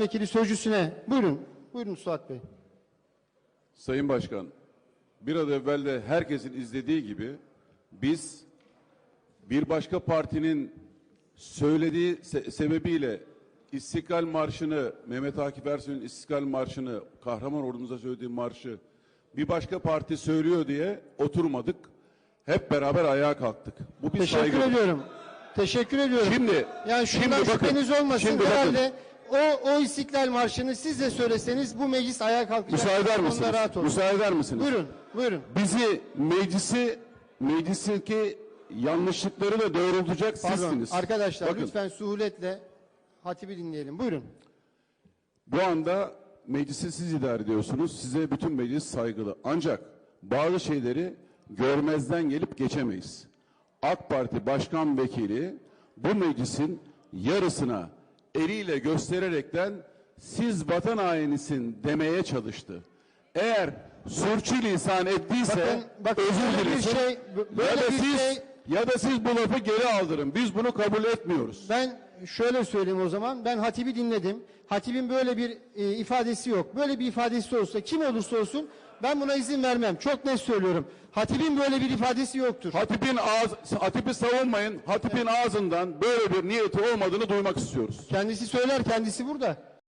Vekili sözcüsüne. Buyurun. Buyurun Suat Bey. Sayın Başkan, bir an evvel de herkesin izlediği gibi biz bir başka partinin söylediği se- sebebiyle İstiklal Marşı'nı, Mehmet Akif Ersoy'un İstiklal Marşı'nı, kahraman ordumuza söylediği marşı bir başka parti söylüyor diye oturmadık. Hep beraber ayağa kalktık. Bu bir Teşekkür saygı. ediyorum. Teşekkür ediyorum. Şimdi- yani şimdi şundan bakın, şüpheniz olmasın. şimdi bakın. Herhalde o, o İstiklal Marşı'nı siz de söyleseniz bu meclis ayağa kalkacak. Müsaade eder misiniz? rahat olun. Müsaade eder misiniz? Buyurun. Buyurun. Bizi meclisi meclisteki yanlışlıkları da doğrultacak Pardon. sizsiniz. Arkadaşlar Bakın, lütfen suhuletle hatibi dinleyelim. Buyurun. Bu anda meclisi siz idare ediyorsunuz. Size bütün meclis saygılı. Ancak bazı şeyleri görmezden gelip geçemeyiz. AK Parti Başkan Vekili bu meclisin yarısına eliyle göstererekten siz vatan hainisin demeye çalıştı. Eğer sürçülisan ettiyse Bakın- bakın özür dilesin. şey- böyle ya da bir siz şey- ya da siz bu lafı geri aldırın. Biz bunu kabul etmiyoruz. Ben şöyle söyleyeyim o zaman. Ben hatibi dinledim. Hatibin böyle bir e, ifadesi yok. Böyle bir ifadesi olsa kim olursa olsun ben buna izin vermem. Çok net söylüyorum. Hatibin böyle bir ifadesi yoktur. Hatip'in ağız, Hatip'i savunmayın. Hatip'in ağzından böyle bir niyeti olmadığını duymak istiyoruz. Kendisi söyler kendisi burada.